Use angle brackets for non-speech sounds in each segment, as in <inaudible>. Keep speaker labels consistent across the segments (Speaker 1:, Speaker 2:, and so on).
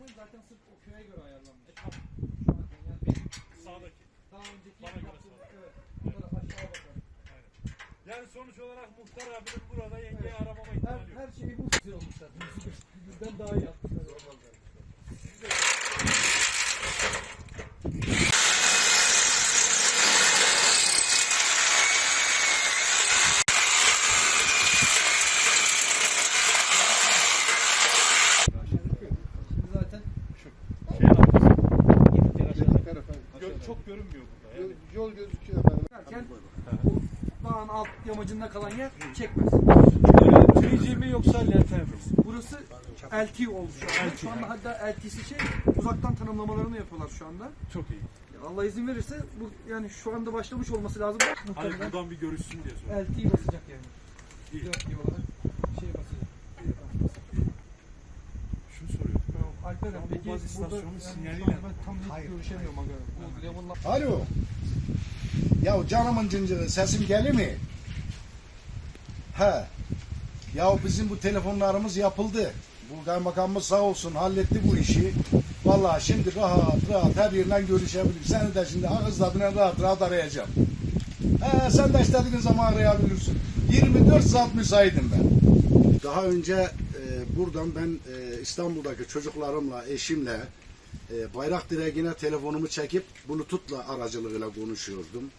Speaker 1: antren zaten sırf o köye göre ayarlanmış. Şu an yani benim
Speaker 2: Sağdaki.
Speaker 1: daha önceki
Speaker 2: Bana göre
Speaker 1: yaptığım, evet. Bu taraf aşağı bakar.
Speaker 2: Yani sonuç olarak muhtar abinin burada yengeyi aramama
Speaker 1: Her,
Speaker 2: ihtimali yok.
Speaker 1: her şeyi bu güzel olmuşlar. <laughs> Bizden daha iyi yapmışlar. Şimdi zaten
Speaker 2: Şey yapmışsın.
Speaker 3: Göl
Speaker 2: Çok görünmüyor burada. Yani.
Speaker 3: Yol gözüküyor efendim.
Speaker 1: derken bu dağın alt yamacında kalan yer çekmez.
Speaker 2: Trici mi yoksa lente mi?
Speaker 1: Burası LT oldu şu anda. Şu anda hatta LT'si şey uzaktan tanımlamalarını yapıyorlar şu anda.
Speaker 2: Çok iyi.
Speaker 1: Allah izin verirse bu yani şu anda başlamış olması lazım. Muhtemelen
Speaker 2: buradan bir görüşsün diye soruyorum.
Speaker 1: LT basacak yani.
Speaker 2: İyi.
Speaker 1: 4 olarak şey basacak.
Speaker 2: Şunu soruyorum. Bu
Speaker 1: peki
Speaker 2: baz
Speaker 1: burada
Speaker 2: istasyonunun
Speaker 1: yani
Speaker 2: sinyaliyle-
Speaker 1: tam net görüşemiyorum aga. Bu
Speaker 3: Alo. Ya canımın cıncırı sesim gelir mi? He. Ya bizim bu telefonlarımız yapıldı. Bu kaymakamımız sağ olsun halletti bu işi. Vallahi şimdi rahat rahat her yerden görüşebilir. Seni de şimdi ağızladığına rahat rahat arayacağım. He, sen de istediğin zaman arayabilirsin. 24 saat müsaitim ben. Daha önce buradan ben e, İstanbul'daki çocuklarımla, eşimle e, bayrak direğine telefonumu çekip Bluetooth'la aracılığıyla konuşuyordum.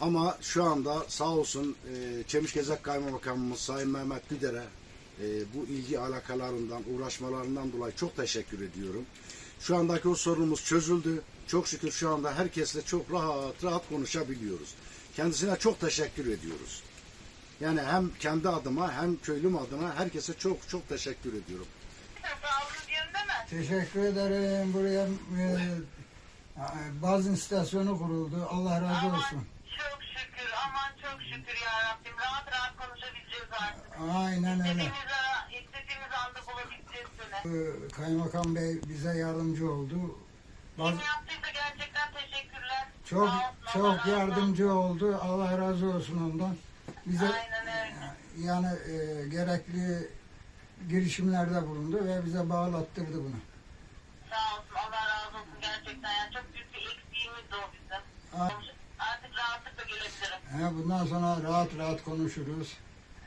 Speaker 3: Ama şu anda sağ olsun e, Çemişgezek Kaymakamımız Sayın Mehmet Güder'e e, bu ilgi alakalarından, uğraşmalarından dolayı çok teşekkür ediyorum. Şu andaki o sorunumuz çözüldü. Çok şükür şu anda herkesle çok rahat rahat konuşabiliyoruz. Kendisine çok teşekkür ediyoruz. Yani hem kendi adıma hem köylüm adına herkese çok çok teşekkür ediyorum.
Speaker 4: Sağlığınız yerinde mi?
Speaker 5: Teşekkür ederim. Buraya e, baz istasyonu kuruldu. Allah razı
Speaker 4: Aman
Speaker 5: olsun.
Speaker 4: çok şükür, aman çok şükür ya Rabbim. Rahat rahat konuşabileceğiz artık.
Speaker 5: Aynen öyle.
Speaker 4: İstediğimiz, ara, istediğimiz anda bulabileceğiz seni.
Speaker 5: E, Kaymakam Bey bize yardımcı oldu. Baz,
Speaker 4: Kim yaptıysa gerçekten teşekkürler.
Speaker 5: çok
Speaker 4: Sağ olsun, Allah
Speaker 5: çok
Speaker 4: razı olsun.
Speaker 5: yardımcı oldu. Allah razı olsun ondan. Bize yani e, gerekli girişimlerde bulundu ve bize bağlattırdı bunu.
Speaker 4: Sağ olsun, Allah razı olsun gerçekten. Yani çok büyük bir eksiğimiz o bizim.
Speaker 5: Ha.
Speaker 4: Artık rahatlıkla gelebilirim.
Speaker 5: He, bundan sonra rahat rahat konuşuruz.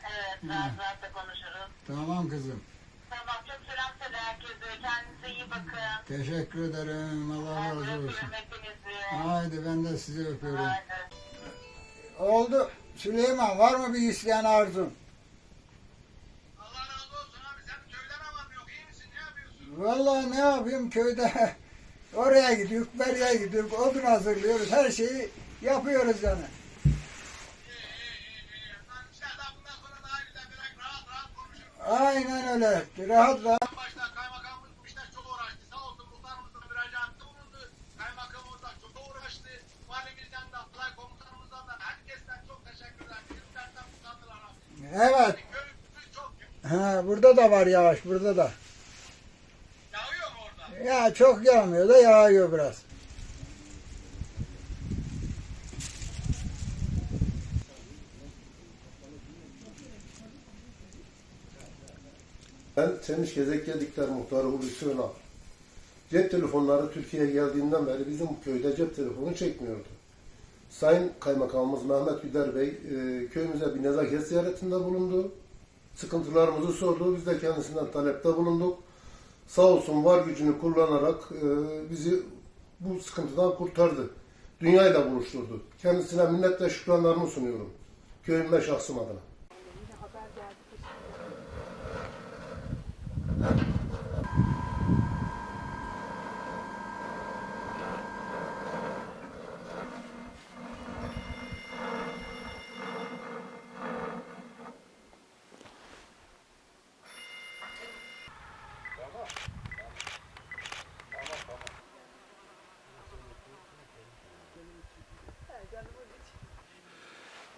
Speaker 4: Evet, rahat rahat da konuşuruz.
Speaker 5: Tamam kızım.
Speaker 4: Tamam, çok selam söyle herkese. Kendinize iyi bakın.
Speaker 5: Teşekkür ederim. Allah
Speaker 4: Ben
Speaker 5: razı olsun. Haydi ben de sizi öpüyorum.
Speaker 4: Haydi.
Speaker 5: Oldu. Süleyman var mı bir isteyen arzun?
Speaker 3: Allah razı olsun abi sen köyden aman yok iyi misin ne yapıyorsun?
Speaker 5: Vallahi ne yapayım köyde <laughs> oraya gidiyoruz, buraya gidiyoruz, odun hazırlıyoruz, her şeyi yapıyoruz yani. Aynen öyle. Rahat rahat.
Speaker 3: Başta kaymakamımız bu işler çok uğraştı. Sağ olsun muhtarımız da müracaatte bulundu. Kaymakamımız da çok uğraştı. Valimizden de, alay komutanımızdan da herkesten çok teşekkürler. Bizlerden utandılar abi.
Speaker 5: Evet. Ha, burada da var yağış, burada da.
Speaker 3: yağıyor mu orada?
Speaker 5: Ya çok yağmıyor da yağıyor biraz.
Speaker 6: Ben Semiş Gezek Gedikler Muhtarı Hulusi Önal. Cep telefonları Türkiye'ye geldiğinden beri bizim köyde cep telefonu çekmiyordu. Sayın Kaymakamımız Mehmet Güder Bey e, köyümüze bir nezaket ziyaretinde bulundu. Sıkıntılarımızı sordu. Biz de kendisinden talepte bulunduk. Sağ olsun var gücünü kullanarak e, bizi bu sıkıntıdan kurtardı. Dünyayla buluşturdu. Kendisine minnet ve şükranlarımı sunuyorum. Köyüm ve şahsım adına.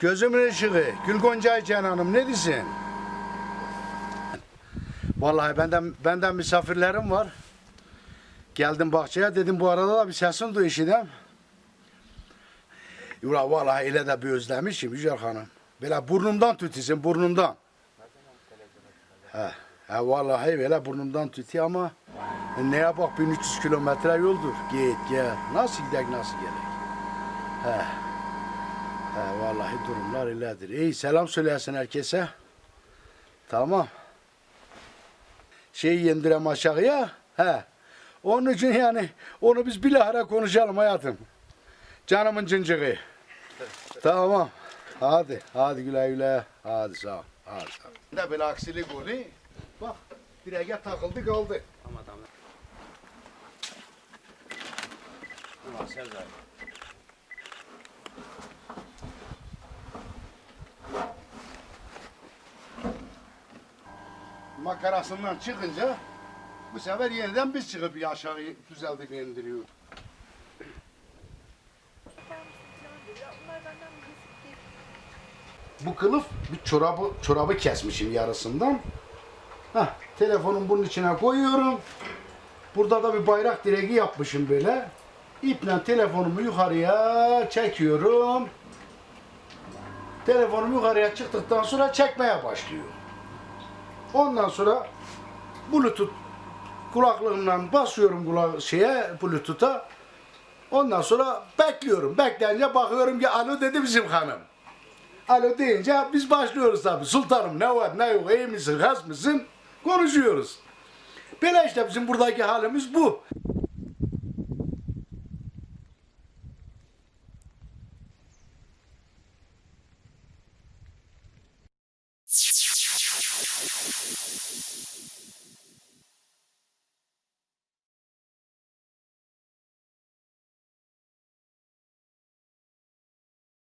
Speaker 3: Gözümün ışığı. Gül Gonca Aycan Hanım ne diyorsun? Vallahi benden benden misafirlerim var. Geldim bahçeye dedim bu arada da bir sesin duy işidem. Ula vallahi öyle de bir özlemişim Yücel Hanım. Böyle burnumdan tütüsün burnumdan. He, he vallahi böyle burnumdan tütüyor ama ne yapak 1300 kilometre yoldur. Git gel. Nasıl gidek nasıl gelek? He. He vallahi durumlar öyledir. İyi selam söyleyesin herkese. Tamam. Şeyi indirem aşağıya. He. Onun için yani onu biz bilahare konuşalım hayatım. Canımın cıncığı. tamam. Hadi, hadi güle güle. Hadi sağ ol. Hadi sağ ol. Ne böyle aksilik oldu? Bak, direğe takıldı kaldı. Makarasından çıkınca bu sefer yeniden biz çıkıp bir aşağı düzeltip indiriyor. Bu kılıf bir çorabı çorabı kesmişim yarısından. Heh, telefonun bunun içine koyuyorum. Burada da bir bayrak direği yapmışım böyle. İple telefonumu yukarıya çekiyorum. Telefonum yukarıya çıktıktan sonra çekmeye başlıyor. Ondan sonra Bluetooth kulaklığımdan basıyorum kulak şeye Bluetooth'a. Ondan sonra bekliyorum. Bekleyince bakıyorum ki alo dedi bizim hanım. Alo deyince biz başlıyoruz tabii. Sultanım ne var ne yok iyi misin has mısın konuşuyoruz. Böyle işte bizim buradaki halimiz bu.